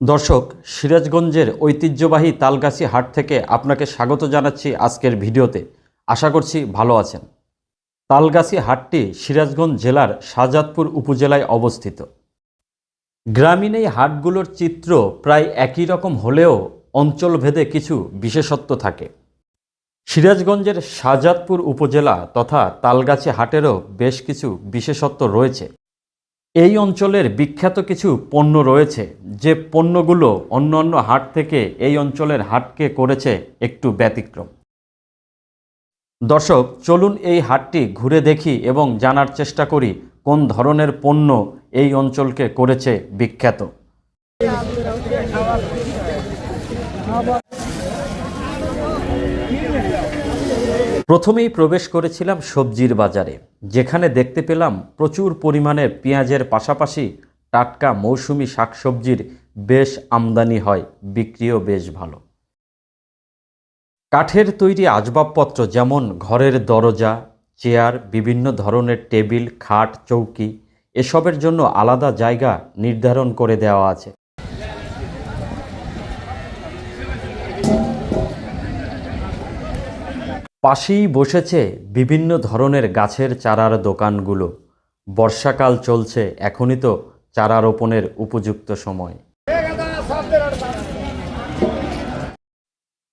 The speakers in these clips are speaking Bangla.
দর্শক, সিরাজগঞ্জের ঐতিহ্যবাহী তালগাছি হাট থেকে আপনাকে স্বাগত জানাচ্ছি আজকের ভিডিওতে। আশা করছি ভালো আছেন। তালগাছি হাটটি সিরাজগঞ্জ জেলার শাহজাদপুর উপজেলায় অবস্থিত। গ্রামীণ এই হাটগুলোর চিত্র প্রায় একই রকম হলেও অঞ্চলভেদে কিছু বিশেষত্ব থাকে। সিরাজগঞ্জের শাহজাদপুর উপজেলা তথা তালগাছি হাটেরও বেশ কিছু বিশেষত্ব রয়েছে। এই অঞ্চলের বিখ্যাত কিছু পণ্য রয়েছে। যে পণ্যগুলো অন্য অন্য হাট থেকে এই অঞ্চলের হাটকে করেছে একটু ব্যতিক্রম। দর্শক, চলুন এই হাটটি ঘুরে দেখি এবং জানার চেষ্টা করি কোন ধরনের পণ্য এই অঞ্চলকে করেছে বিখ্যাত। প্রথমেই প্রবেশ করেছিলাম সবজির বাজারে, যেখানে দেখতে পেলাম প্রচুর পরিমাণে পেঁয়াজের পাশাপাশি টাটকা মৌসুমি শাকসবজির বেশ আমদানি হয়, বিক্রিও বেশ ভালো। কাঠের তৈরি আসবাবপত্র যেমন ঘরের দরজা, চেয়ার, বিভিন্ন ধরনের টেবিল, খাট, চৌকি, এসবের জন্য আলাদা জায়গা নির্ধারণ করে দেওয়া আছে। পাশেই বসেছে বিভিন্ন ধরনের গাছের চারার দোকানগুলো। বর্ষাকাল চলছে, এখনই তো চারা রোপণের উপযুক্ত সময়।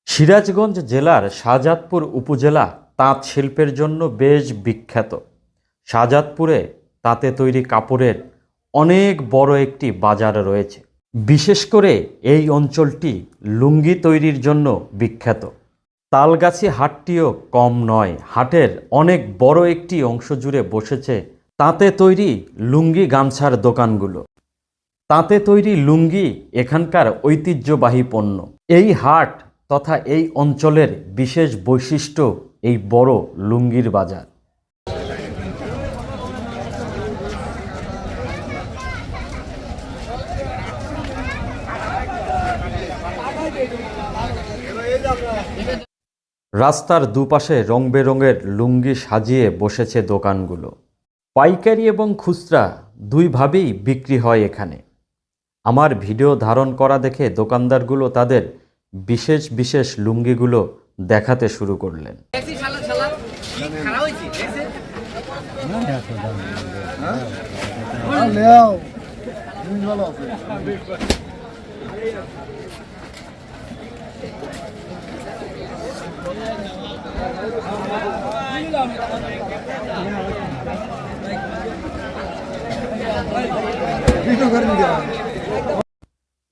সিরাজগঞ্জ জেলার শাহজাদপুর উপজেলা তাঁত শিল্পের জন্য বেশ বিখ্যাত। শাহজাদপুরে তাঁতে তৈরি কাপড়ের অনেক বড় একটি বাজার রয়েছে। বিশেষ করে এই অঞ্চলটি লুঙ্গি তৈরির জন্য বিখ্যাত। তালগাছি হাটটিও কম নয়। হাটের অনেক বড় একটি অংশ জুড়ে বসেছে তাঁতে তৈরি লুঙ্গি গামছার দোকানগুলো। তাঁতে তৈরি লুঙ্গি এখানকার ঐতিহ্যবাহী পণ্য। এই হাট তথা এই অঞ্চলের বিশেষ বৈশিষ্ট্য এই বড় লুঙ্গির বাজার। রাস্তার দুপাশে রং বেরঙের লুঙ্গি সাজিয়ে বসেছে দোকানগুলো। পাইকারি এবং খুচরা দুইভাবেই বিক্রি হয় এখানে। আমার ভিডিও ধারণ করা দেখে দোকানদারগুলো তাদের বিশেষ বিশেষ লুঙ্গিগুলো দেখাতে শুরু করলেন।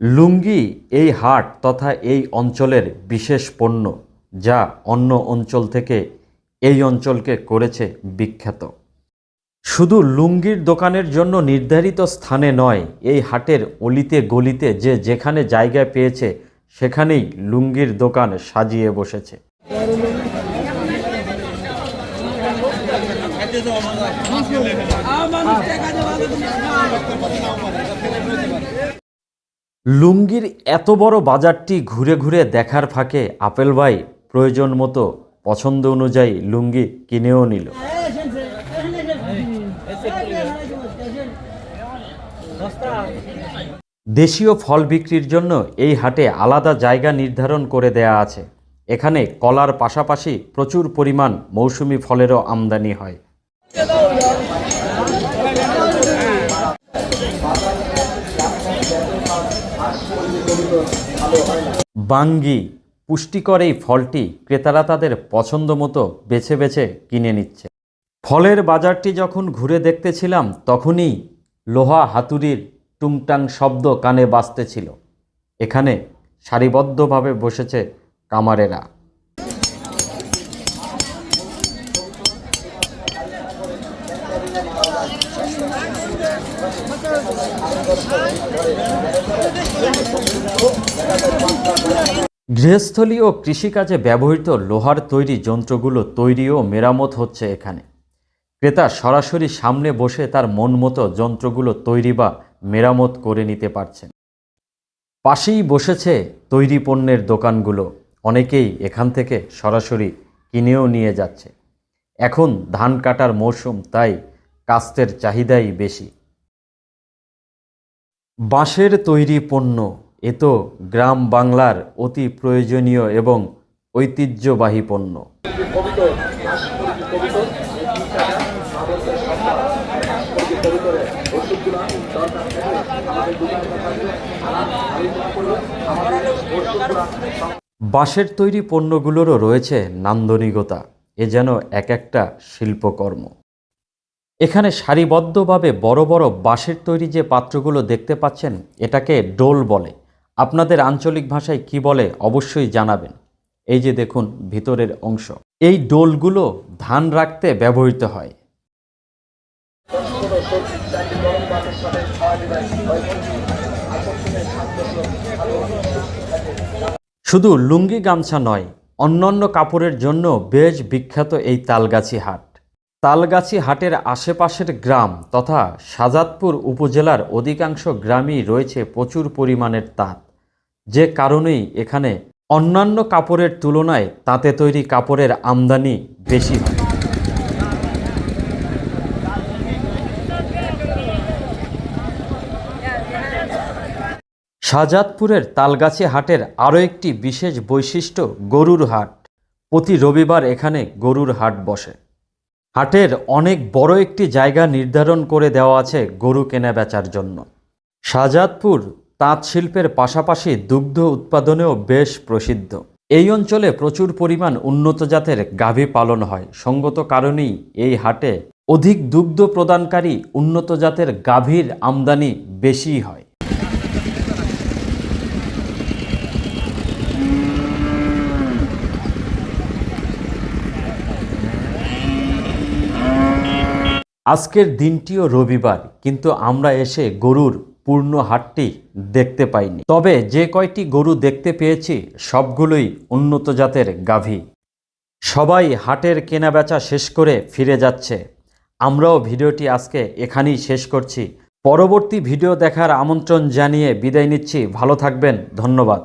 লুঙ্গি এই হাট তথা এই অঞ্চলের বিশেষ পণ্য, যা অন্য অঞ্চল থেকে এই অঞ্চলকে করেছে বিখ্যাত। শুধু লুঙ্গির দোকানের জন্য নির্ধারিত স্থানে নয়, এই হাটের অলিতে গলিতে যে যেখানে জায়গায় পেয়েছে সেখানেই লুঙ্গির দোকান সাজিয়ে বসেছে। লুঙ্গির এত বড় বাজারটি ঘুরে ঘুরে দেখার ফাঁকে আপেল ভাই প্রয়োজন মতো পছন্দ অনুযায়ী লুঙ্গি কিনেও নিল। দেশীয় ফল বিক্রির জন্য এই হাটে আলাদা জায়গা নির্ধারণ করে দেয়া আছে। এখানে কলার পাশাপাশি প্রচুর পরিমাণ মৌসুমি ফলেরও আমদানি হয়। বাঙ্গি, পুষ্টিকর এই ফলটি ক্রেতারা তাদের পছন্দ মতো বেছে বেছে কিনে নিচ্ছে। ফলের বাজারটি যখন ঘুরে দেখতেছিলাম, তখনই লোহা হাতুড়ির টুংটাং শব্দ কানে বাজতেছিল এখানে সারিবদ্ধভাবে বসেছে কামারেরা। গৃহস্থলী ও কৃষিকাজে ব্যবহৃত লোহার তৈরি যন্ত্রগুলো তৈরি ও মেরামত হচ্ছে এখানে। ক্রেতা সরাসরি সামনে বসে তার মন মতো যন্ত্রগুলো তৈরি বা মেরামত করে নিতে পারছেন। পাশেই বসেছে তৈরি পণ্যের দোকানগুলো। অনেকেই এখান থেকে সরাসরি কিনেও নিয়ে যাচ্ছে। এখন ধান কাটার মরশুম তাই কাস্তের চাহিদাই বেশি। বাঁশের তৈরি পণ্য, এ তো গ্রাম বাংলার অতি প্রয়োজনীয় এবং ঐতিহ্যবাহী পণ্য। বাঁশের তৈরি পণ্যগুলোরও রয়েছে নান্দনিকতা। এ যেন এক একটা শিল্পকর্ম। এখানে সারিবদ্ধভাবে বড় বড় বাঁশের তৈরি যে পাত্রগুলো দেখতে পাচ্ছেন, এটাকে ডোল বলে। আপনাদের আঞ্চলিক ভাষায় কি বলে অবশ্যই জানাবেন। এই যে দেখুন, ভিতরের অংশ। এই ডোলগুলো ধান রাখতে ব্যবহৃত হয়। শুধু লুঙ্গি গামছা নয়, অন্যান্য কাপড়ের জন্য বেশ বিখ্যাত এই তালগাছি হাট। তালগাছি হাটের আশেপাশের গ্রাম তথা শাজাদপুর উপজেলার অধিকাংশ গ্রামই রয়েছে প্রচুর পরিমাণের তাঁত। যে কারণেই এখানে অন্যান্য কাপড়ের তুলনায় তাঁতে তৈরি কাপড়ের আমদানি বেশি হয়। শাহজাদপুরের তালগাছি হাটের আরও একটি বিশেষ বৈশিষ্ট্য গরুর হাট। প্রতি রবিবার এখানে গরুর হাট বসে। হাটের অনেক বড় একটি জায়গা নির্ধারণ করে দেওয়া আছে গরু কেনা বেচার জন্য। শাহজাদপুর তাঁত শিল্পের পাশাপাশি দুগ্ধ উৎপাদনেও বেশ প্রসিদ্ধ। এই অঞ্চলে প্রচুর পরিমাণ উন্নত জাতের গাভী পালন হয়। সঙ্গত কারণেই এই হাটে অধিক দুগ্ধ প্রদানকারী উন্নত জাতের গাভীর আমদানি বেশি হয়। আজকের দিনটিও রবিবার, কিন্তু আমরা এসে গরুর পূর্ণ হাটটি দেখতে পাইনি। তবে যে কয়টি গরু দেখতে পেয়েছি, সবগুলোই উন্নত জাতের গাভী। সবাই হাটের কেনাবেচা শেষ করে ফিরে যাচ্ছে। আমরাও ভিডিওটি আজকে এখানেই শেষ করছি। পরবর্তী ভিডিও দেখার আমন্ত্রণ জানিয়ে বিদায় নিচ্ছি। ভালো থাকবেন। ধন্যবাদ।